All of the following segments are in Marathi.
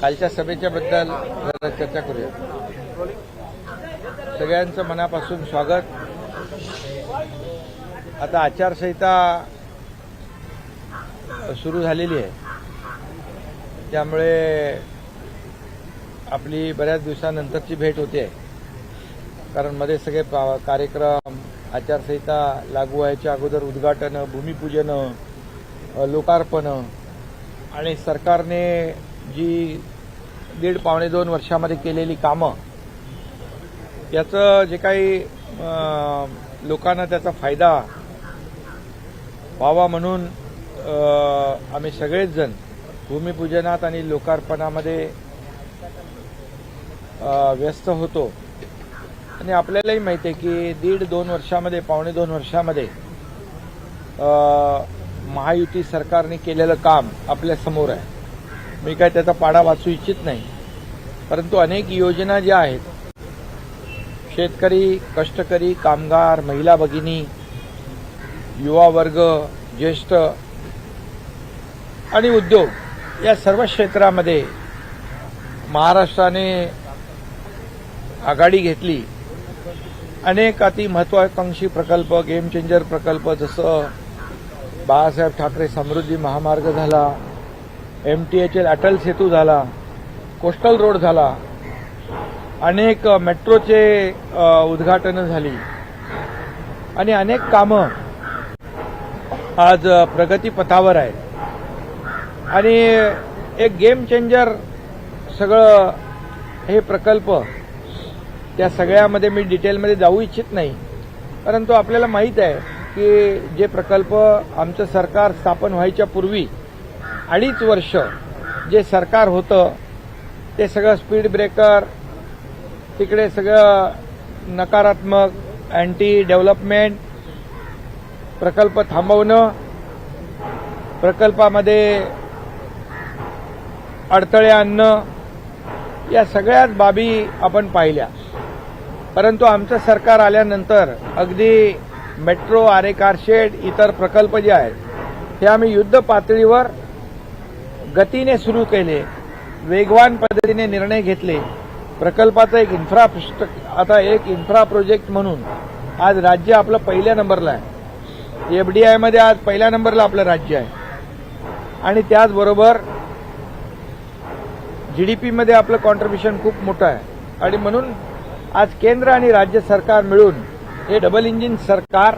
कालच्या सभेच्या बद्दल जरा चर्चा करूया. सगळ्यांचं मनापासून स्वागत. आता आचारसंहिता सुरू झालेली आहे. त्यामुळे आपली बऱ्याच दिवसानंतरची भेट होते. कारण मध्ये सगळे पा- कार्यक्रम आचारसंहिता लागू व्हायच्या अगोदर उद्घाटनं भूमिपूजनं लोकार्पणं आणि सरकारने जी दीड पावणे दोन वर्षामध्ये केलेली कामं याचं जे काही लोकांना त्याचा फायदा व्हावा म्हणून आम्ही सगळेच जण भूमिपूजनात आणि लोकार्पणामध्ये व्यस्त होतो. आणि आपल्यालाही माहिती आहे की दीड दोन वर्षामध्ये पावणे दोन वर्षामध्ये महायुती सरकारने केलेलं काम आपल्यासमोर आहे. मी काय त्याचा पाडा वाचू इच्छित नाही. परंतु अनेक योजना ज्या आहेत शेतकरी कष्टकरी कामगार महिला भगिनी युवा वर्ग ज्येष्ठ आणि उद्योग या सर्व क्षेत्रामध्ये महाराष्ट्राने आघाडी घेतली. अनेक अति महत्वाकांक्षी प्रकल्प गेम चेंजर प्रकल्प जसं बाळासाहेब ठाकरे समृद्धी महामार्ग झाला M T H L Atal Setu झाला कोस्टल रोड झाला अनेक मेट्रोचे उद्घाटनं झाली. आणि अनेक कामं आज प्रगतीपथावर आहेत. आणि एक गेम चेंजर सगळं हे प्रकल्प त्या सगळ्यामध्ये मी डिटेलमध्ये जाऊ इच्छित नाही. परंतु आपल्याला माहीत आहे की जे प्रकल्प आमचं सरकार स्थापन व्हायच्या पूर्वी अडीच वर्ष जे सरकार होतं ते सगळं स्पीड ब्रेकर तिकडे सगळं नकारात्मक अँटी डेव्हलपमेंट प्रकल्प थांबवणं प्रकल्पामध्ये अडथळे आणणं या सगळ्याच बाबी आपण पाहिल्या. परंतु आमचं सरकार आल्यानंतर अगदी मेट्रो आरे कारशेड इतर प्रकल्प जे आहेत हे आम्ही युद्ध पातळीवर गतीने सुरू केले वेगवान पद्धतीने निर्णय घेतले. प्रकल्पाचा एक इन्फ्रा आता एक इन्फ्रा प्रोजेक्ट म्हणून आज राज्य आपलं पहिल्या नंबरला आहे. एफडीआयमध्ये आज पहिल्या नंबरला आपलं राज्य आहे. आणि त्याचबरोबर जीडीपीमध्ये आपलं कॉन्ट्रीब्युशन खूप मोठं आहे. आणि म्हणून आज केंद्र आणि राज्य सरकार मिळून हे डबल इंजिन सरकार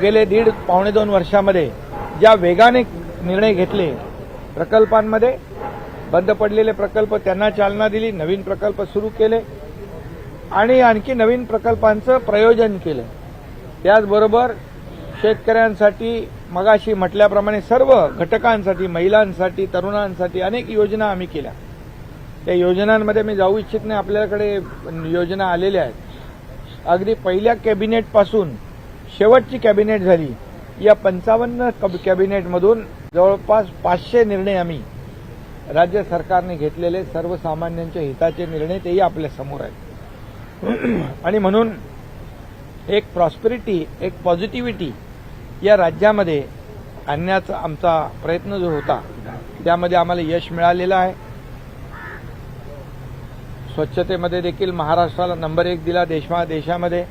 गेले दीड पावणे दोन वर्षामध्ये ज्या वेगाने निर्णय घेतले प्रकल्पांमध्ये बंद पडलेले प्रकल्प त्यांना चालना दिली नवीन प्रकल्प सुरू केले आणि आणखी नवीन प्रकल्पांचं प्रयोजन केलं. त्याचबरोबर शेतकऱ्यांसाठी मगाशी म्हटल्याप्रमाणे सर्व घटकांसाठी महिलांसाठी तरुणांसाठी अनेक योजना आम्ही केल्या. त्या योजनांमध्ये मी जाऊ इच्छित नाही आपल्याकडे योजना आलेल्या आहेत. अगदी पहिल्या कॅबिनेटपासून शेवटची कॅबिनेट झाली. या पंचावन्न कॅबिनेटमधून जवळपास पाचशे निर्णय आम्ही राज्य सरकारने घेतलेले सर्वसामान्यांच्या हिताचे निर्णय तेही आपल्यासमोर आहेत. आणि म्हणून एक प्रॉस्पेरिटी एक पॉझिटिव्हिटी या राज्यामध्ये आणण्याचा आमचा प्रयत्न जो होता त्यामध्ये आम्हाला यश मिळालेलं आहे. स्वच्छतेमध्ये देखील महाराष्ट्राला नंबर एक दिला देशमा देशामध्ये.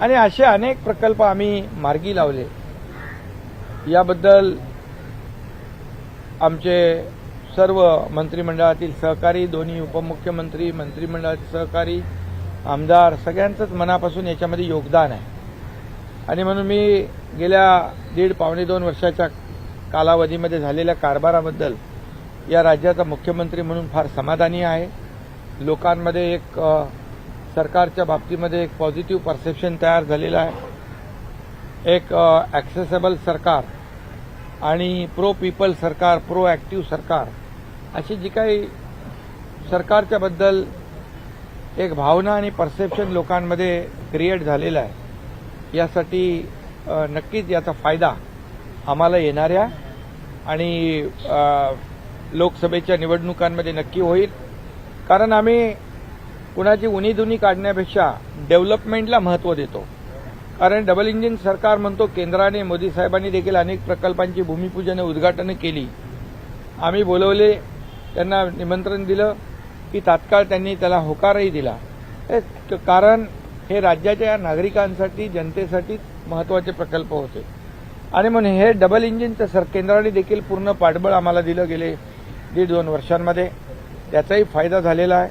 आणि असे अनेक प्रकल्प आम्ही मार्गी लावले. याबद्दल आमचे सर्व मंत्रिमंडळातील सहकारी दोन्ही उपमुख्यमंत्री मंत्रिमंडळाचे सहकारी आमदार सगळ्यांचंच मनापासून याच्यामध्ये योगदान आहे. आणि म्हणून मी गेल्या दीड पावणे दोन वर्षाच्या कालावधीमध्ये झालेल्या कारभाराबद्दल या राज्याचा मुख्यमंत्री म्हणून फार समाधानी आहे. लोकांमध्ये एक सरकारच्या बाबतीमध्ये एक पॉझिटिव्ह परसेप्शन तयार झालेलं आहे. एक ॲक्सेसेबल सरकार आणि प्रो पीपल सरकार प्रो ॲक्टिव्ह सरकार अशी जी काही सरकारच्या बद्दल एक भावना आणि परसेप्शन लोकांमध्ये क्रिएट झालेला आहे. यासाठी नक्कीच याचा फायदा आम्हाला येणाऱ्या आणि लोकसभेच्या निवडणुकांमध्ये नक्की होईल. कारण आम्ही कुणाची उणीधुनी काढण्यापेक्षा डेव्हलपमेंटला महत्त्व देतो. कारण डबल इंजिन सरकार म्हणतो केंद्राने मोदी साहेबांनी देखील अनेक प्रकल्पांची भूमिपूजन उद्घाटनं केली. आम्ही बोलवले त्यांना निमंत्रण दिलं की तात्काळ त्यांनी त्याला होकारही दिला. हे कारण हे राज्याच्या नागरिकांसाठी जनतेसाठी महत्त्वाचे प्रकल्प होते. आणि म्हणून हे डबल इंजिनचं सर केंद्राने देखील पूर्ण पाठबळ आम्हाला दिलं गेले दीड दोन वर्षांमध्ये. त्याचाही फायदा झालेला आहे.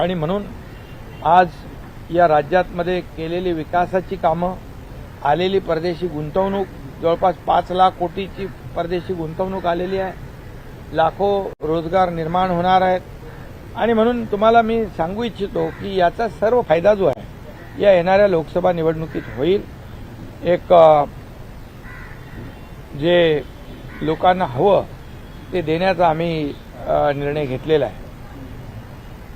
आणि म्हणून आज या राज्यातमध्ये केलेली विकासाची कामं आलेली परदेशी गुंतवणूक जवळपास पाच लाख कोटीची परदेशी गुंतवणूक आलेली आहे. लाखो रोजगार निर्माण होणार आहेत. आणि म्हणून तुम्हाला मी सांगू इच्छितो की याचा सर्व फायदा जो आहे या येणाऱ्या लोकसभा निवडणुकीत होईल. एक जे लोकांना हवं ते देण्याचा आम्ही निर्णय घेतलेला आहे.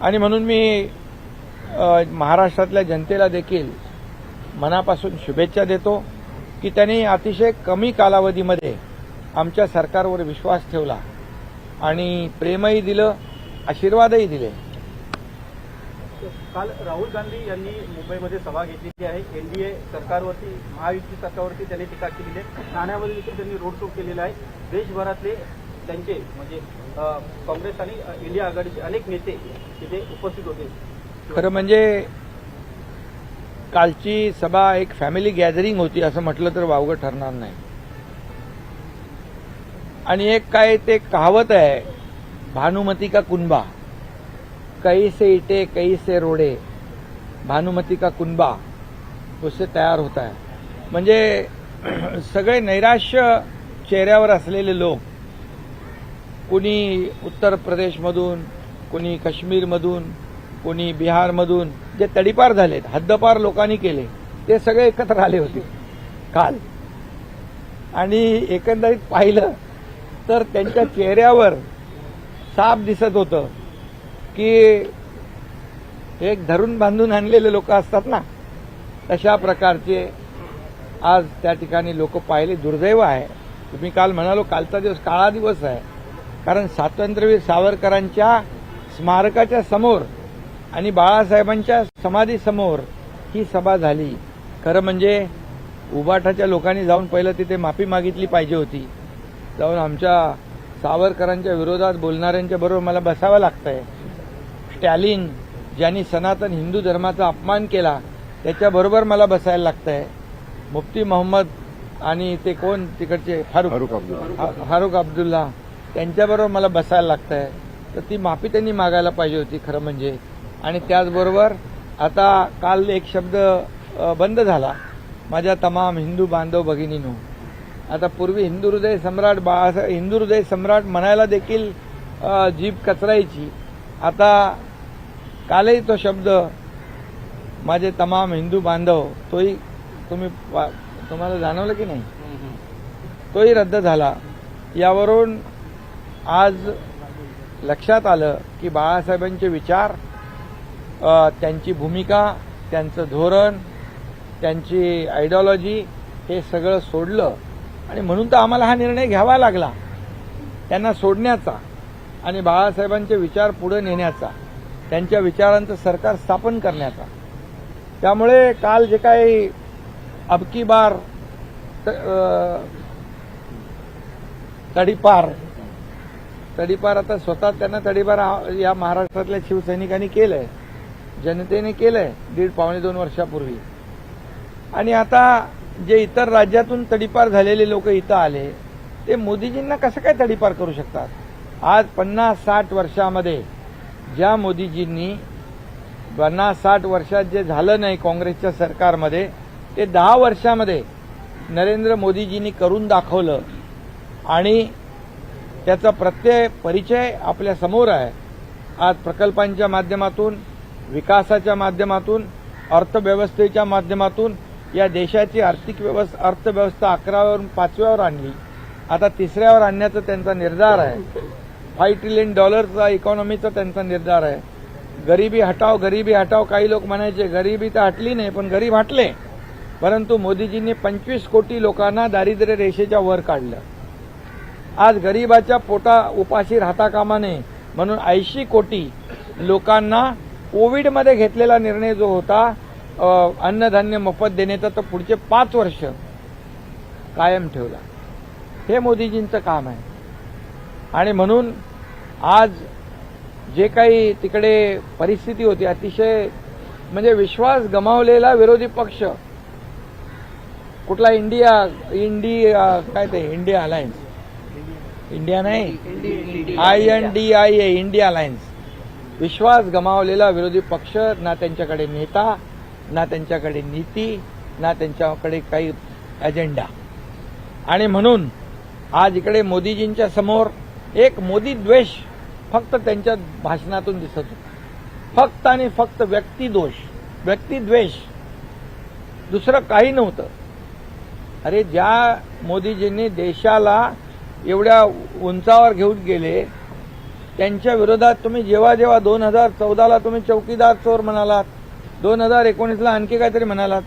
आणि म्हणून मी महाराष्ट्रातल्या जनतेला देखील मनापासून शुभेच्छा देतो की त्यांनी अतिशय कमी कालावधीमध्ये आमच्या सरकारवर विश्वास ठेवला आणि प्रेमही दिलं आशीर्वादही दिले. काल राहुल गांधी यांनी मुंबईमध्ये सभा घेतलेली आहे. एनडीए सरकारवरती महायुती सरकारवरती त्यांनी टीका केलेली आहे. ठाण्यामध्ये देखील त्यांनी रोड शो केलेला आहे. देशभरातले त्यांचे म्हणजे काँग्रेस आणि इंडिया आघाडीचे अनेक नेते तिथे उपस्थित होते. खरं म्हणजे कालची सभा एक फॅमिली गॅदरिंग होती असं म्हटलं तर वावगं ठरणार नाही. आणि एक काय ते कहावत आहे भानुमती का कुंबा कई से इटे कई से रोडे? भानुमती का कुंबा उससे तयार होता है. म्हणजे सगळे नैराश्य चेहऱ्यावर असलेले लोक कुणी उत्तर प्रदेशमधून कुणी काश्मीरमधून कुणी बिहारमधून जे तडीपार झालेत हद्दपार लोकांनी केले ते सगळे एकत्र आले होते. काल. आणि एकंदरीत पाहिलं तर त्यांच्या चेहऱ्यावर साप दिसत होतं की एक धरून बांधून आणलेले लोक असतात ना तशा प्रकारचे आज त्या ठिकाणी लोक पाहिले दुर्दैव आहे. तुम्ही काल म्हणालो कालचा दिवस काळा दिवस आहे. कारण स्वातंत्र्यवीर सावरकरांच्या स्मारकाच्या समोर आणि बाळासाहेबांच्या समाधीसमोर ही सभा झाली. खरं म्हणजे उबाठाच्या लोकांनी जाऊन पहिलं तिथे माफी मागितली पाहिजे होती. जाऊन आमच्या सावरकरांच्या विरोधात बोलणाऱ्यांच्या बरोबर मला बसावं लागतंय. स्टॅलिन ज्यांनी सनातन हिंदू धर्माचा अपमान केला त्याच्याबरोबर मला बसायला लागतंय. मुफ्ती मोहम्मद आणि ते कोण? तिकडचे फारुख फारुख अब्दुल्ला. फा- फारुख अब्दुल्ला. त्यांच्याबरोबर मला बसायला लागतंय. तर ती माफी त्यांनी मागायला पाहिजे होती खरं म्हणजे. आणि त्याचबरोबर आता काल एक शब्द बंद झाला. माझ्या तमाम हिंदू बांधव भगिनीनो आता पूर्वी हिंदू हृदय सम्राट बाळासाहेब हिंदू हृदय सम्राट म्हणायला देखील जीभ कचरायची. आता कालही तो शब्द माझे तमाम हिंदू बांधव तोही तुम्ही तुम्हाला जाणवलं की नाही? तोही रद्द झाला. यावरून आज लक्षात आलं की बाळासाहेबांचे विचार त्यांची भूमिका त्यांचं धोरण त्यांची आयडिओलॉजी हे सगळं सोडलं. आणि म्हणून तर आम्हाला हा निर्णय घ्यावा लागला. त्यांना सोडण्याचा आणि बाळासाहेबांचे विचार पुढे नेण्याचा त्यांच्या विचारांचं सरकार स्थापन करण्याचा. त्यामुळे काल जे काही अबकी बार तडीपार तडीपार आता स्वतः त्यांना तडीपार या महाराष्ट्रातल्या शिवसैनिकांनी केलंय. जनतेने केलंय दीड पावणे दोन वर्षापूर्वी. आणि आता जे इतर राज्यातून तडीपार झालेले लोक इथं आले ते मोदीजींना कसं काय तडीपार करू शकतात? आज पन्नास साठ वर्षामध्ये ज्या मोदीजींनी पन्नास साठ वर्षात जे झालं नाही काँग्रेसच्या सरकारमध्ये ते दहा वर्षामध्ये नरेंद्र मोदीजींनी करून दाखवलं आणि त्याचा प्रत्यय परिचय आपल्यासमोर आहे. आज प्रकल्पांच्या माध्यमातून विकासाच्या माध्यमातून अर्थव्यवस्थेच्या माध्यमातून या देशाची आर्थिक व्यवस्था अर्थव्यवस्था अकरावरून पाचव्यावर आणली. आता तिसऱ्यावर आणण्याचा त्यांचा निर्धार आहे. फाईव्ह ट्रिलियन डॉलरचा इकॉनॉमीचा त्यांचा निर्धार आहे. गरिबी हटाव गरिबी हटाव काही लोक म्हणायचे गरिबी तर हटली नाही पण गरीब हटले. परंतु मोदीजींनी पंचवीस कोटी लोकांना दारिद्र्य रेषेच्या वर काढलं. आज गरिबाच्या पोटा उपाशी राहता कामा नये म्हणून ऐंशी कोटी लोकांना कोविडमध्ये घेतलेला निर्णय जो होता अन्नधान्य मोफत देण्याचा तर पुढचे पाच वर्ष कायम ठेवला. हे मोदीजींचं काम आहे. आणि म्हणून आज जे काही तिकडे परिस्थिती होती अतिशय म्हणजे विश्वास गमावलेला विरोधी पक्ष कुठला इंडिया इंडिया काय ते इंडिया अलायन्स इंडिया नाही. I N D I A India alliance विश्वास गमावलेला विरोधी पक्ष ना त्यांच्याकडे नेता ना त्यांच्याकडे नीती ना त्यांच्याकडे काही अजेंडा आणि म्हणून आज इकडे मोदीजींच्या समोर एक मोदी द्वेष फक्त त्यांच्या भाषणातून दिसत होता. फक्त आणि फक्त व्यक्तिदोष व्यक्तिद्वेष दुसरं काही नव्हतं. अरे ज्या मोदीजींनी देशाला एवढ्या उंचावर घेऊन गेले त्यांच्या विरोधात तुम्ही जेव्हा जेव्हा दोन हजार चौदाला तुम्ही चौकीदार चोर म्हणालात दोन हजार एकोणीसला आणखी काहीतरी म्हणालात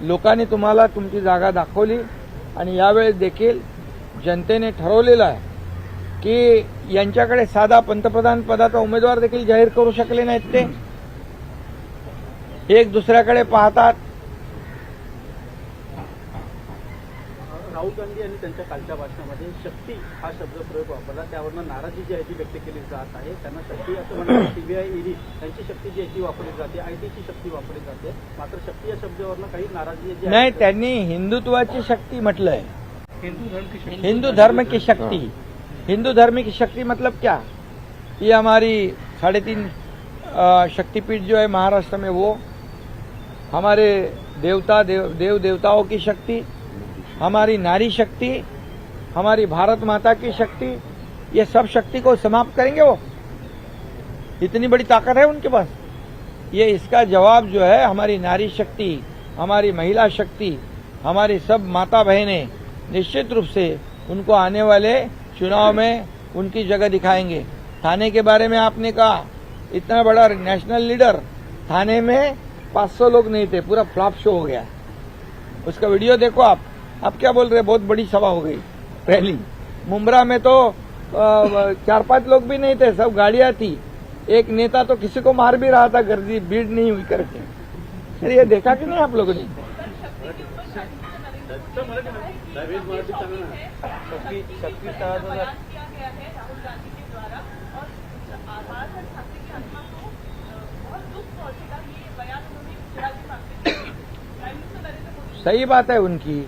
लोकांनी तुम्हाला तुमची जागा दाखवली आणि यावेळेस देखील जनतेने ठरवलेलं आहे की यांच्याकडे साधा पंतप्रधान पदाचा उमेदवार देखील जाहीर करू शकले नाहीत ते. एक दुसऱ्याकडे पाहतात राहुल गांधी यांनी त्यांच्या कालच्या भाषणामध्ये शक्ती हा शब्द प्रयोग वापरला. त्यावरनं नाराजी जी आहे ती व्यक्त केली जात आहे. त्यांना शक्ती असं म्हणतात सीबीआय ईडी यांची शक्ती जी आहे ती वापरली जाते. आयटीची शक्ती वापरली जाते. मात्र शक्ती या शब्दावरनं काही नाराजी जी नाही त्यांनी हिंदुत्वाची शक्ति म्हटलंय. हिंदू धर्म की शक्ती. हिंदू धर्म की शक्ति. हिंदू धर्म की शक्ति मतलब क्या? ये हमारी साढ़े तीन शक्तिपीठ जो है महाराष्ट्र में वो हमारे देवता देव देव देवताओं की शक्ति हमारी नारी शक्ति, हमारी भारत माता की शक्ति, ये सब शक्ति को समाप्त करेंगे वो। इतनी बड़ी ताकत है उनके पास। ये इसका जवाब जो है, हमारी नारी शक्ति, हमारी महिला शक्ति, हमारी सब माता बहनें निश्चित रूप से उनको आने वाले चुनाव में उनकी जगह दिखाएँगे। थाने के बारे में आपने कहा, इतना बड़ा नेशनल लीडर थाने में 500 लोग नहीं थे, पूरा फ्लॉप शो हो गया। उसका वीडियो देखो आप। आप क्या बोल रहे बहुत बड़ी सभा हो गई रैली। मुमरा में तो अ, चार पांच लोग भी नहीं थे सब गाड़ियां थी। एक नेता तो किसी को मार भी रहा था गर्दी भीड़ नहीं हुई करके। अरे ये देखा कि नहीं आप लोगों ने? शक्ती शक्ती तळाचा किया गया है राहुल गांधी के द्वारा और आधार पर छात्र की आत्मा को अ, बहुत दुख पहुंचेगा ये बयान उन्होंने शिवराजी party prime minister Narendra Modi सही बात है उनकी।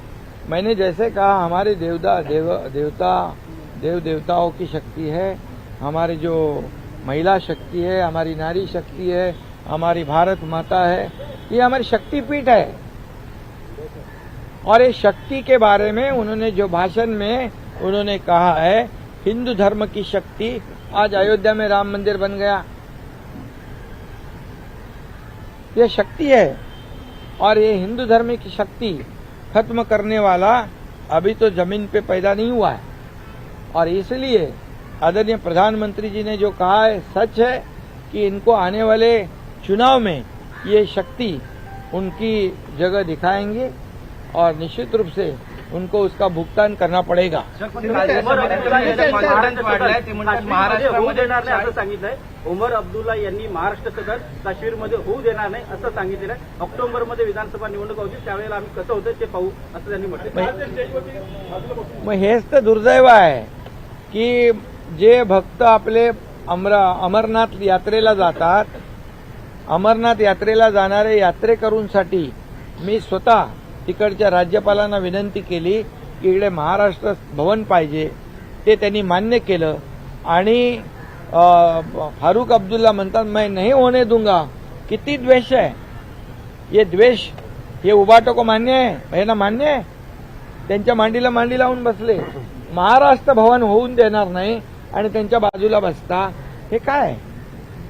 मैंने जैसे कहा, हमारे देवदा, देव, देवता देव देवताओं की शक्ति है, हमारी जो महिला शक्ति है, हमारी नारी शक्ति है, हमारी भारत माता है, ये हमारी शक्तिपीठ है। और इस शक्ति के बारे में उन्होंने जो भाषण में उन्होंने कहा है, हिंदू धर्म की शक्ति, आज अयोध्या में राम मंदिर बन गया। ये शक्ति है। और ये हिंदू धर्म की शक्ति खत्म करने वाला अभी तो ज़मीन पे पैदा नहीं हुआ है। और इसलिए आदरणीय प्रधानमंत्री जी ने जो कहा है, सच है कि इनको आने वाले चुनाव में ये शक्ति उनकी जगह दिखाएँगे और निश्चित रूप से उनको उसका भुगतान करना पड़ेगा। सांगितलंय. उमर अब्दुल्ला यांनी महाराष्ट्र सदन काश्मीरमध्ये होऊ देणार नाही असं सांगितलेलं आहे. ऑक्टोबरमध्ये विधानसभा निवडणूक होती त्यावेळेला आम्ही कसं होतं ते पाहू असं त्यांनी म्हटलं. मग हेच तर दुर्दैव आहे की जे भक्त आपले अमरा अमरनाथ यात्रेला जातात अमरनाथ यात्रेला जाणारे यात्रेकरूंसाठी मी स्वतः तिकडच्या राज्यपालांना विनंती केली की इकडे महाराष्ट्र भवन पाहिजे. ते त्यांनी मान्य केलं. आणि फारूक अब्दुल्ला म्हणतात मैं नहीं होने दूंगा. किती द्वेष आहे. ये द्वेष हे उबाटो को मान्य आहे? यांना मान्य आहे? त्यांच्या मांडीला मांडी लावून बसले. महाराष्ट्र भवन होऊन देणार नाही आणि त्यांच्या बाजूला बसता. हे काय?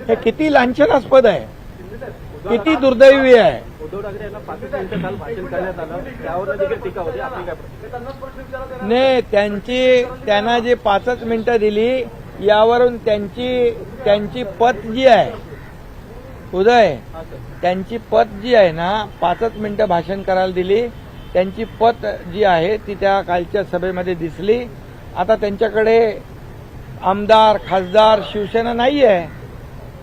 हे किती लांछनास्पद आहे. किती दुर्दैवी आहे? उद्धव ठाकरे यांना पाच मिनिटं काल भाषण करण्यात आलं. त्यावर देखील टीका होती. आपली काय प्रतिक्रिया? ने त्यांची त्यांना जी पाचच मिनिटं दिली यावरून त्यांची त्यांची पत जी आहे उदय त्यांची पत जी आहे ना पाचच मिनिटं भाषण करायला दिली. त्यांची पत जी आहे ती त्या कालच्या सभेमध्ये दिसली. आता त्यांच्याकडे आमदार खासदार शिवसेना नाही आहे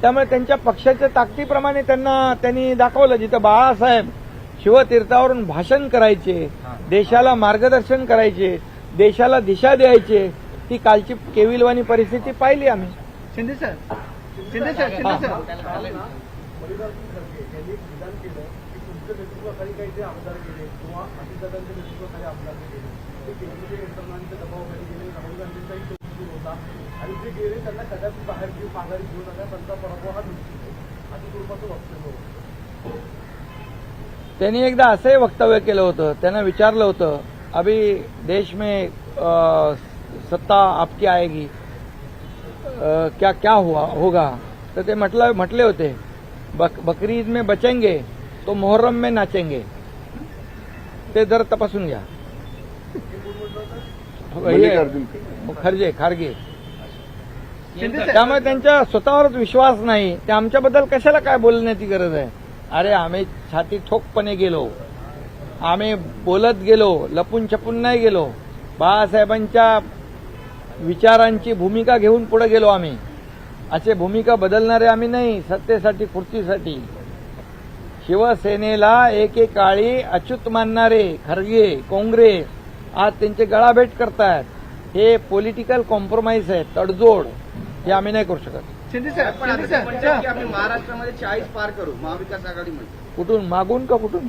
त्यामुळे त्यांच्या पक्षाच्या ताकदीप्रमाणे त्यांना त्यांनी दाखवलं जिथं बाळासाहेब शिवतीर्थावरून भाषण करायचे देशाला मार्गदर्शन करायचे देशाला दिशा द्यायचे ती कालची केविलवाणी परिस्थिती पाहिली आम्ही. Shinde sir. Shinde sir Shinde sir. केलं किंवा अजितदादांच्या नेतृत्वाखाली आमदार गेले ते केंद्रीय यंत्रणांच्या दबावाखाली गेले राहुल गांधींचाही तो सुरू होता आणि जे गेले त्यांना कदाचित बाहेर घेऊन माघारी घेऊन आल्या त्यांचा पराभव हा निश्चित आहे. अशा स्वरूपाचं वक्तव्य होतं. त्यांनी एकदा असंही वक्तव्य केलं होतं त्यांना विचारलं होतं अभी देश में अ, सत्ता आपकी आएगी अ, क्या क्या हुआ होगा? तर ते म्हटलं म्हटले होते बक, बकरी ईद में बचेंगे तो मोहर्रम में नाचेंगे. ते जर तपासून घ्या. खरजे खारगे. त्यामुळे त्यांच्या स्वतःवरच विश्वास नाही. ते आमच्याबद्दल कशाला काय बोलण्याची गरज आहे? अरे आम्ही छाती ठोकपणे गेलो. आम्ही बोलत गेलो लपून छपून नाही गेलो. बाळासाहेबांच्या विचारांची भूमिका घेऊन पुढे गेलो आम्ही. असे भूमिका बदलणारे आम्ही नाही सत्तेसाठी खुर्चीसाठी. शिवसेनेला एकेकाळी अच्युत मानणारे खरगे काँग्रेस आज त्यांचे गळाभेट करतायत. हे पॉलिटिकल कॉम्प्रोमाइज आहे तडजोड. हे आम्ही नाही करू शकत. शिंदे शिंदे की आम्ही महाराष्ट्रामध्ये चाळीस पार करू महाविकास आघाडीमध्ये कुठून? मागून का कुठून?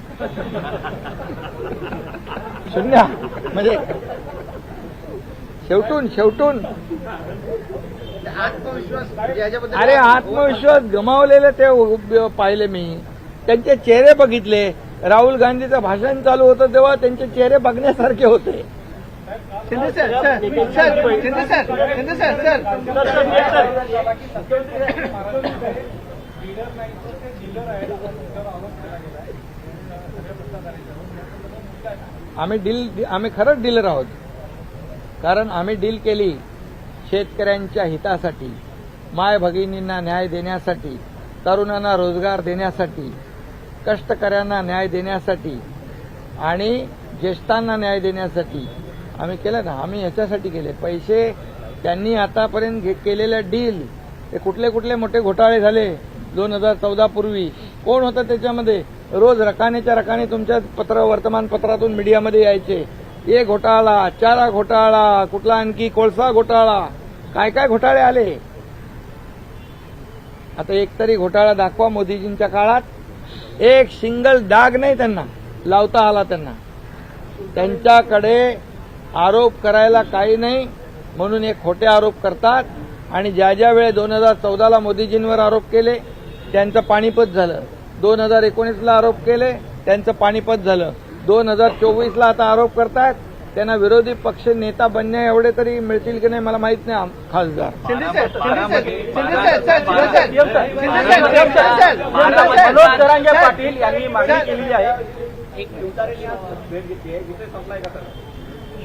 शून्य म्हणजे शेवटून शेवटून. आत्मविश्वास याच्याबद्दल अरे आत्मविश्वास गमावलेले ते पाहिले मी. त्यांचे चेहरे बघितले. राहुल गांधीचं भाषण चालू होतं तेव्हा त्यांचे चेहरे बघण्यासारखे होते. Shinde sir sir sir Shinde sir Shinde sir sir आम्ही डील आम्ही खरंच डीलर आहोत. कारण आम्ही डील केली शेतकऱ्यांच्या हितासाठी माय भगिनींना न्याय देण्यासाठी तरुणांना रोजगार देण्यासाठी कष्टकऱ्यांना न्याय देण्यासाठी आणि ज्येष्ठांना न्याय देण्यासाठी आम्ही केलं ना आम्ही याच्यासाठी केले. पैसे त्यांनी आतापर्यंत घे- केलेल्या डील ते कुठले कुठले मोठे घोटाळे झाले दोन हजार चौदा पूर्वी. कोण होतं त्याच्यामध्ये? रोज रकानेच्या रकाने तुमच्या पत्र वर्तमानपत्रातून मीडियामध्ये यायचे. ये घोटाळा चारा घोटाळा कुठला आणखी कोळसा घोटाळा? काय काय घोटाळे आले? आता एक तरी घोटाळा दाखवा मोदीजींच्या काळात. एक सिंगल डाग नाही त्यांना. लावता आला त्यांना. त्यांच्याकडे आरोप करायला काही नाही म्हणून हे खोटे आरोप करतात. आणि ज्या ज्या वेळे दोन हजार चौदाला मोदीजींवर आरोप केले त्यांचं पाणीपत झालं. दोन हजार एकोणीसला आरोप केले त्यांचं पाणीपत झालं. दोन हजार चोवीसला आता आरोप करतायत. त्यांना विरोधी पक्ष नेता बनण्या एवढे तरी मिळतील की नाही मला माहीत नाही खासदार. मनोज जरांगे पाटील यांनी मागणी केलेली आहे. एक शिवतारेंनी आज भेट घेतली आहे. विषय संपलाय का सर?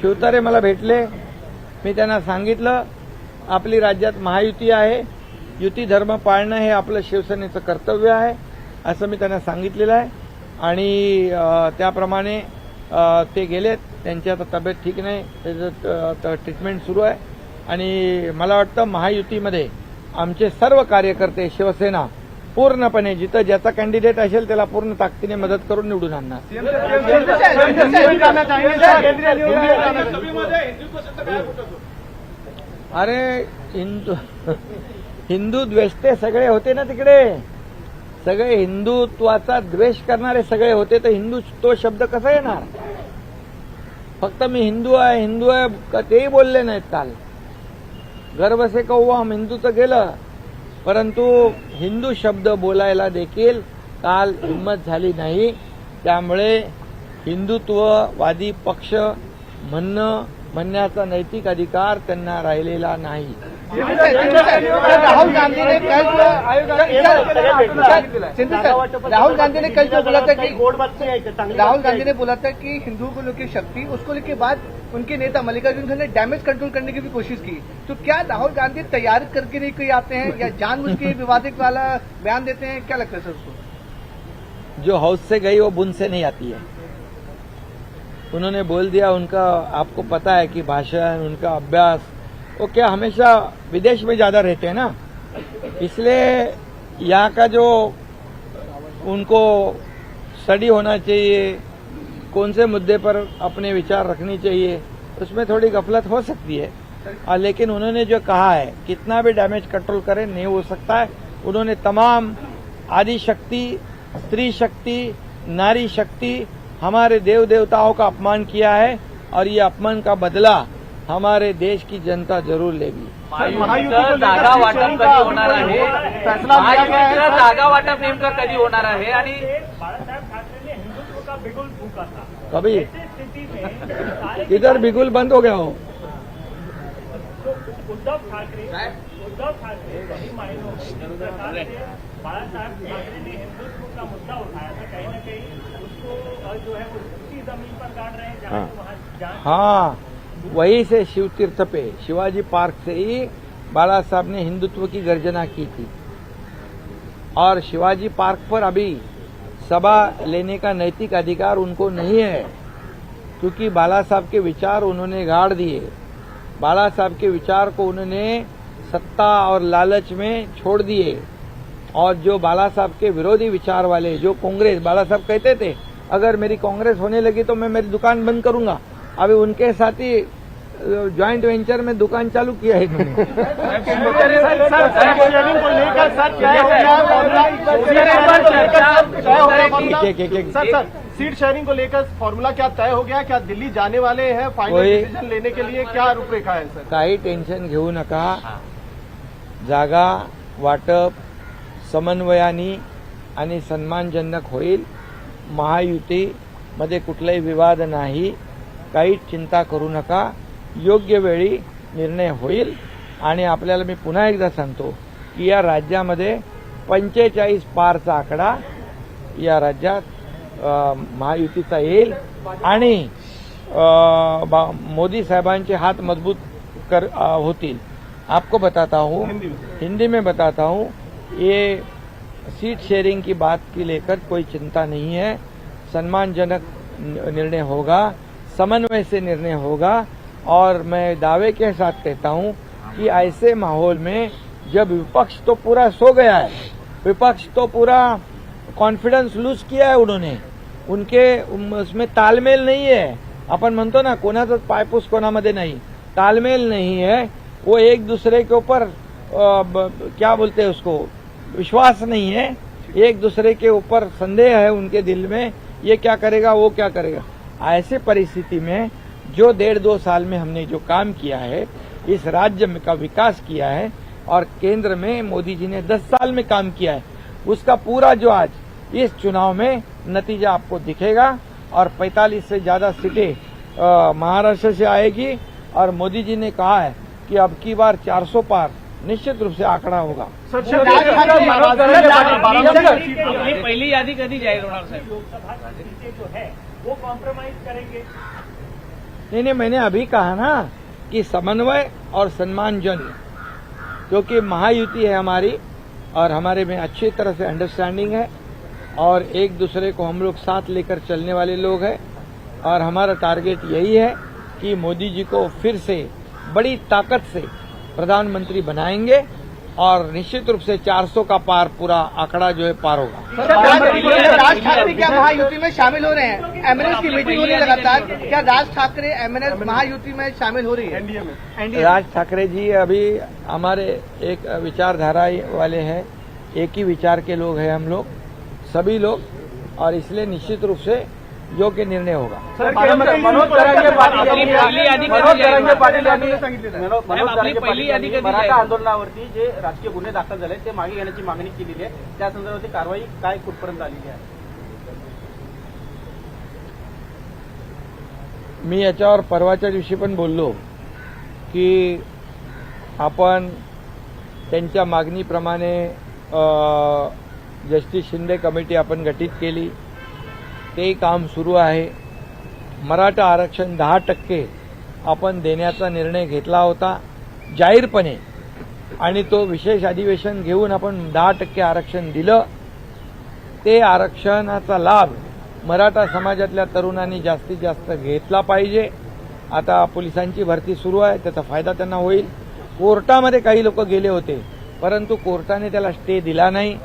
शिवतारे मला भेटले. मी त्यांना सांगितलं आपली राज्यात महायुती आहे. युती धर्म पाळणं हे आपलं शिवसेनेचं कर्तव्य आहे असं मी त्यांना सांगितलेलं आहे. आणि त्याप्रमाणे ते गेलेत. त्यांची आता तब्येत ठीक नाही. त्याचं ट्रीटमेंट सुरू आहे. आणि मला वाटतं महायुतीमध्ये आमचे सर्व कार्यकर्ते शिवसेना पूर्णपणे जिथं ज्याचा कॅन्डिडेट असेल त्याला पूर्ण ताकदीने मदत करून निवडून आणणार. अरे हिंदू हिंदू द्वेषते सगळे होते ना तिकडे. सगळे हिंदुत्वाचा द्वेष करणारे सगळे होते तर हिंदू तो शब्द कसा येणार? फक्त मी हिंदू आहे हिंदू आहे तेही बोलले नाहीत काल. गर्व से हम हिंदूचं गेलं. परंतु हिंदू शब्द बोलायला देखील काल हिंमत झाली नाही. त्यामुळे हिंदुत्ववादी पक्ष म्हणणं म्हणण्याचा नैतिक अधिकार त्यांना राहिलेला नाही. राहुल गांधी ने कल सर राहुल गांधी ने कल जो बोला था कि राहुल गांधी ने बोला था कि हिंदुओं को लेकर शक्ति, उसको लेके बाद उनके नेता मल्लिकार्जुन खड़गे ने डैमेज कंट्रोल करने की भी कोशिश की। तो क्या राहुल गांधी तैयार करके नहीं कोई आते हैं या जानबूझ के विवादित वाला बयान देते हैं? क्या लगता है सर उसको? जो हाउस से गई, वो बुन से नहीं आती है। उन्होंने बोल दिया, उनका, आपको पता है कि भाषण उनका अभ्यास वो क्या हमेशा विदेश में ज़्यादा रहते हैं ना? इसलिए यहाँ का जो उनको स्टडी होना चाहिए, कौन से मुद्दे पर अपने विचार रखनी चाहिए, उसमें थोड़ी गफलत हो सकती है। और लेकिन उन्होंने जो कहा है, कितना भी डैमेज कंट्रोल करें, नहीं हो सकता है। उन्होंने तमाम आदि शक्ति, स्त्री शक्ति, नारी शक्ति, हमारे देव देवताओं का अपमान किया है और ये अपमान का बदला हमारे देश की जनता ज़रूर लेगी। महायुतीचं जागा वाटप कधी होणार आहे फैसला है महायुतीचं जागा वाटप नेमकं कधी होणार आहे आणि बाळासाहेब ठाकरे ने हिंदुत्व का बिगुल फूका था। कभी। ऐसी स्थिति में सारे इधर बिगुल बंद हो गया हो। उद्धव ठाकरे उद्धव ठाकरे मायनों ठाकरे ने हिंदुत्व का मुद्दा उठाया था। कहीं न कहीं उसको जो है वो ज़मीन पर गाड़ रहे हैं जहाँ हाँ। वहाँ से शिव तीर्थ पे, शिवाजी पार्क से ही बाला साहब ने हिंदुत्व की गर्जना की थी। और शिवाजी पार्क पर अभी सभा लेने का नैतिक अधिकार उनको नहीं है, क्योंकि बाला साहब के विचार उन्होंने गाड़ दिए। बाला साहब के विचार को उन्होंने सत्ता और लालच में छोड़ दिए। और जो बाला साहब के विरोधी विचार वाले, जो कांग्रेस, बाला साहब कहते थे, अगर मेरी कांग्रेस होने लगी तो मैं मेरी दुकान बंद करूँगा। अभी उनके साथ ही ज्वाइंट वेंचर में दुकान चालू किया है सीट शेयरिंग को लेकर फॉर्मूला क्या तय हो गया? क्या दिल्ली जाने वाले हैं फाइनल डिसीजन लेने के लिए? क्या रूपरेखा है सर? काही टेन्शन घेऊ नका. जागा वाटप समन्वयानी आणि सन्मानजनक होईल. महायुतीमध्ये कुठलाही विवाद नाही. काही चिंता करू नका. योग्य वेळी निर्णय होईल. आणि आपल्याला मी पुन्हा एकदा सांगतो की या राज्यामध्ये पंचेचाळीस पारचा आकडा या राज्यात महायुतीचा येईल. आणि मोदी साहेबांचे हात मजबूत कर अ, होतील. आपको बताता हूँ हिंदी में बताता हूँ ये सीट शेयरिंग की बात की लेकर कोई चिंता नहीं है. सम्मानजनक निर्णय होगा समन्वय से निर्णय होगा. और मैं दावे के साथ कहता हूँ कि ऐसे माहौल में जब विपक्ष तो पूरा सो गया है, विपक्ष तो पूरा कॉन्फिडेंस लूज किया है उन्होंने। उनके उसमें तालमेल नहीं है। आपण म्हणतो ना कोणाचाच पायपूस कोणामध्ये नाही। तालमेल नहीं है। वो एक दूसरे के ऊपर क्या बोलते हैं उसको, विश्वास नहीं है। एक दूसरे के ऊपर संदेह है उनके दिल में, ये क्या करेगा, वो क्या करेगा। ऐसे परिस्थिति में जो डेढ़ दो साल में हमने जो काम किया है इस राज्य में का विकास किया है और केंद्र में मोदी जी ने दस साल में काम किया है उसका पूरा जो आज इस चुनाव में नतीजा आपको दिखेगा और 45 से ज़्यादा सीटें महाराष्ट्र से आएगी और मोदी जी ने कहा है कि अब की बार 400 पार निश्चित रूप से आंकड़ा होगा पहली यादी कधी जाहीर होणार साहेब लोकसभा जो है वो कॉम्प्रोमाइज करेंगे नहीं नहीं, मैंने अभी कहा ना कि समन्वय और सम्मानजन, क्योंकि महायुति है हमारी और हमारे में अच्छी तरह से अंडरस्टैंडिंग है और एक दूसरे को हम लोग साथ लेकर चलने वाले लोग हैं और हमारा टारगेट यही है कि मोदी जी को फिर से बड़ी ताकत से प्रधानमंत्री बनाएँगे। और निश्चित रूप से 400 का पार पूरा आंकड़ा जो है पार होगा। राज ठाकरे क्या महायुति में शामिल हो रहे हैं? एमएनएस की मीटिंग हो रही लगातार। क्या राज ठाकरे एमएनएस महायुति में शामिल हो रही है? एनडीए में। राज ठाकरे जी अभी हमारे एक विचारधारा वाले हैं। एक ही विचार के लोग हैं हम लोग सभी लोग। और इसलिए निश्चित रूप से योग्य निर्णय होगा। मनोज तरंगे पाटील यांनी- मराठा? आंदोलनावरती जे राजकीय गुन्हे दाखल झाले ते मागे घेण्याची मागणी केलेली आहे. त्या संदर्भातली कारवाई काय कुठपर्यंत आलेली आहे? मी याच्यावर परवाच्या दिवशी पण बोललो की आपण त्यांच्या मागणीप्रमाणे अ, जस्टिस शिंदे कमिटी आपण गठीत केली. ते काम सुरू आहे. मराठा आरक्षण दहा टक्के आपण देण्याचा निर्णय घेतला होता जाहीरपणे. आणि तो विशेष अधिवेशन घेऊन आपण दहा टक्के आरक्षण दिलं. ते आरक्षणाचा लाभ मराठा समाजातल्या तरुणांनी जास्तीत जास्त घेतला पाहिजे. आता पोलिसांची भरती सुरू आहे त्याचा फायदा त्यांना होईल. कोर्टामध्ये काही लोक गेले होते परंतु कोर्टाने त्याला स्टे दिला नाही.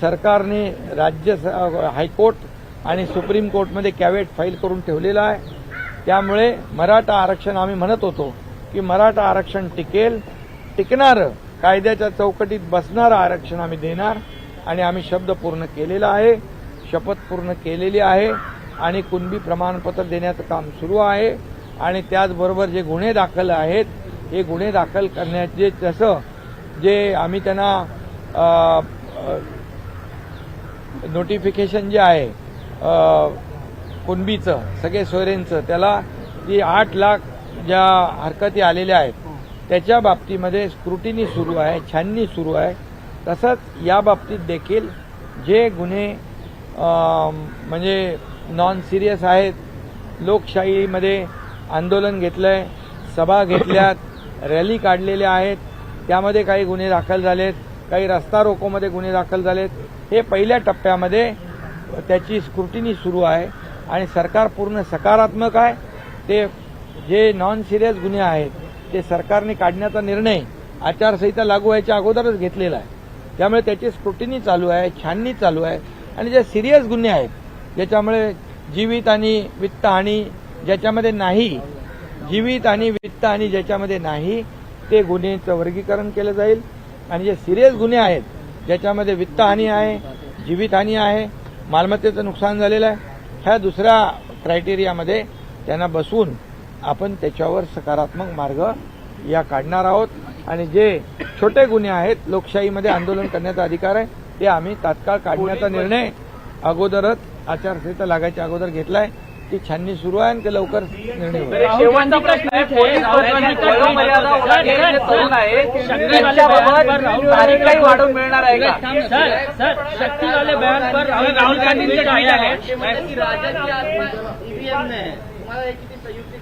सरकारने राज्य स- हायकोर्ट आणि सुप्रीम कोर्टमध्ये कॅवेट फाईल करून ठेवलेला आहे. त्यामुळे मराठा आरक्षण आम्ही म्हणत होतो की मराठा आरक्षण टिकेल टिकणारं कायद्याच्या चौकटीत बसणारं आरक्षण आम्ही देणार आणि आम्ही शब्द पूर्ण केलेला आहे शपथ पूर्ण केलेली आहे आणि कुणबी प्रमाणपत्र देण्याचं काम सुरू आहे. आणि त्याचबरोबर जे गुन्हे दाखल आहेत हे गुन्हे दाखल करण्याचे जसं जे आम्ही त्यांना नोटिफिकेशन जे आहे कुणबीचं सगळे सोयरेंचं त्याला जी आठ लाख ज्या हरकती आलेल्या आहेत त्याच्या बाबतीमध्ये स्क्रुटिनी सुरू आहे छाननी सुरू आहे. तसंच या बाबतीत देखील जे गुन्हे म्हणजे नॉन सिरियस आहेत लोकशाहीमध्ये आंदोलन घेतलंय सभा घेतल्यात रॅली काढलेल्या आहेत त्यामध्ये काही गुन्हे दाखल झालेत काही रस्ता रोकोमध्ये गुन्हे दाखल झालेत. हे पहिल्या टप्प्यामध्ये त्याची स्क्रुटिनी सुरू आहे आणि सरकार पूर्ण सकारात्मक आहे. ते जे नॉन सिरियस गुन्हे आहेत ते सरकारने काढण्याचा निर्णय आचारसंहिता लागू व्हायच्या अगोदरच घेतलेला आहे. त्यामुळे त्याची स्क्रुटिनी चालू आहे छाननी चालू आहे आणि जे सिरियस गुन्हे आहेत ज्याच्यामुळे जीवित आणि वित्तहानी ज्याच्यामध्ये नाही जीवित आणि वित्तहानी ज्याच्यामध्ये नाही ते गुन्ह्याचं वर्गीकरण केलं जाईल. आणि जे सिरियस गुन्हे आहेत ज्याच्यामध्ये वित्तहानी आहे जीवितहानी आहे मालमत्तेचं नुकसान झालेलं आहे. ह्या दुसऱ्या क्रायटेरियामध्ये त्यांना बसवून आपण त्याच्यावर सकारात्मक मार्ग या काढणार आहोत. आणि जे छोटे गुन्हे आहेत लोकशाहीमध्ये आंदोलन करण्याचा अधिकार आहे ते आम्ही तात्काळ काढण्याचा निर्णय अगोदरच आचारसंहिता लागायच्या अगोदर घेतलाय. ती छाननी सुरू आहे आणि ते लवकर निर्णय होईल.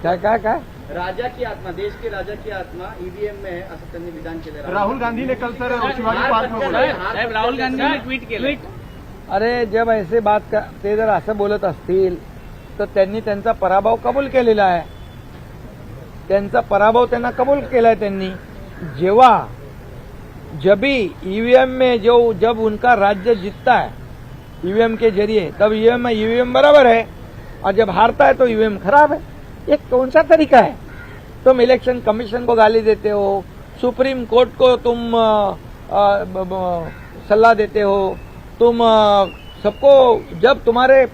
काय काय काय? राजा की आत्मा देश के राजा की आत्मा ईव्हीएम में असं त्यांनी विधान केलं. राहुल गांधी ने कल सर शिवाजी पार्क में बोला राहुल गांधी ट्वीट केलं. अरे जब ऐसे बात का ते जर असं बोलत असतील तर त्यांनी त्यांचा पराभव कबूल केलेला आहे. त्यांचा पराभव त्यांना कबूल केलाय त्यांनी. जेव्हा जबी ईवीएम में जो जब उनका राज्य जीतता है ईवीएम के जरिए तब ईवीएम में ईवीएम बराबर है और जब हारता है तो ईवीएम खराब है। ये कौन सा तरीका है? तुम इलेक्शन कमीशन को गाली देते हो सुप्रीम कोर्ट को तुम सलाह देते हो तुम सबको जब तुम्हारे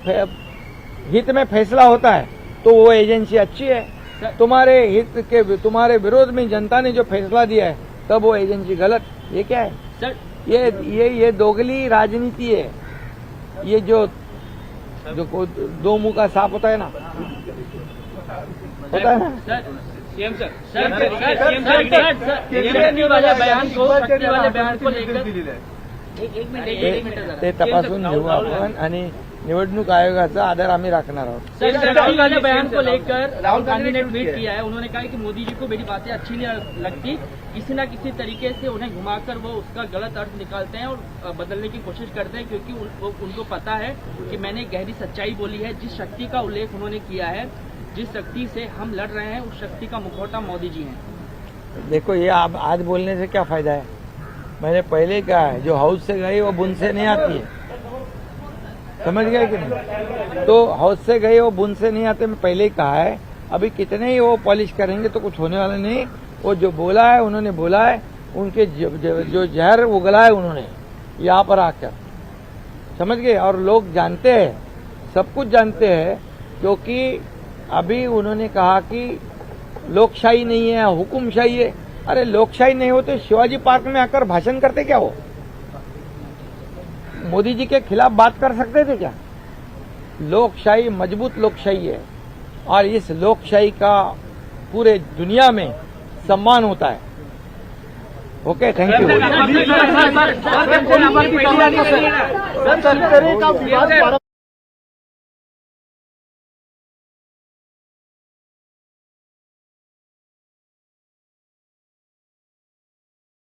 हित में फैसला होता है तो वो एजेंसी अच्छी है तुम्हारे हित के तुम्हारे विरोध में जनता ने जो फैसला दिया है तब वो एजेंसी गलत ये क्या है सर ये ये ये दोगली राजनीति है ये जो जो को- दो मुंह का सांप होता है ना होता है ना sir CM sir sir CM sir शक्ति वाले बयान को शक्ति वाले बयान को लेकर एक एक मिनट एक एक मिनट ते- जरा ते तपासून घेऊ आपण आणि निवडणूक आयोगाचा आदर आम्ही राखणार आहोत. राहुल गांधी बयान को लेकर राहुल गांधी ने ट्वीट किया है उन्होंने कहा कि मोदी जी को मेरी बातें अच्छी नहीं लगती। किसी न किसी तरीके से उन्हें घुमाकर वो उसका गलत अर्थ निकालते हैं और बदलने की कोशिश करते हैं क्योंकि उन, वो, उनको पता है कि मैंने गहरी सच्चाई बोली है। जिस शक्ति का उल्लेख उन्होंने किया है जिस शक्ति से हम लड़ रहे हैं उस शक्ति का मुखौटा मोदी जी हैं। देखो ये आप आज बोलने से क्या फ़ायदा है? मैंने पहले कहा है जो हाउस से गई वो बुन से नहीं आती है। समझ गए कि नहीं? तो हाउस से गए वो बुन से नहीं आते मैं पहले ही कहा है। अभी कितने ही वो पॉलिश करेंगे तो कुछ होने वाला नहीं। वो जो बोला है उन्होंने बोला है उनके जो, जहर उगला है उन्होंने यहाँ पर आकर। समझ गए? और लोग जानते हैं सब कुछ जानते हैं क्योंकि अभी उन्होंने कहा कि लोकशाही नहीं है हुकुमशाही है। अरे लोकशाही नहीं हो तो शिवाजी पार्क में आकर भाषण करते क्या हो मोदी जी के खिलाफ बात कर सकते थे क्या लोकशाही मज़बूत लोकशाही है और इस लोकशाही का पूरे दुनिया में सम्मान होता है ओके थैंक यू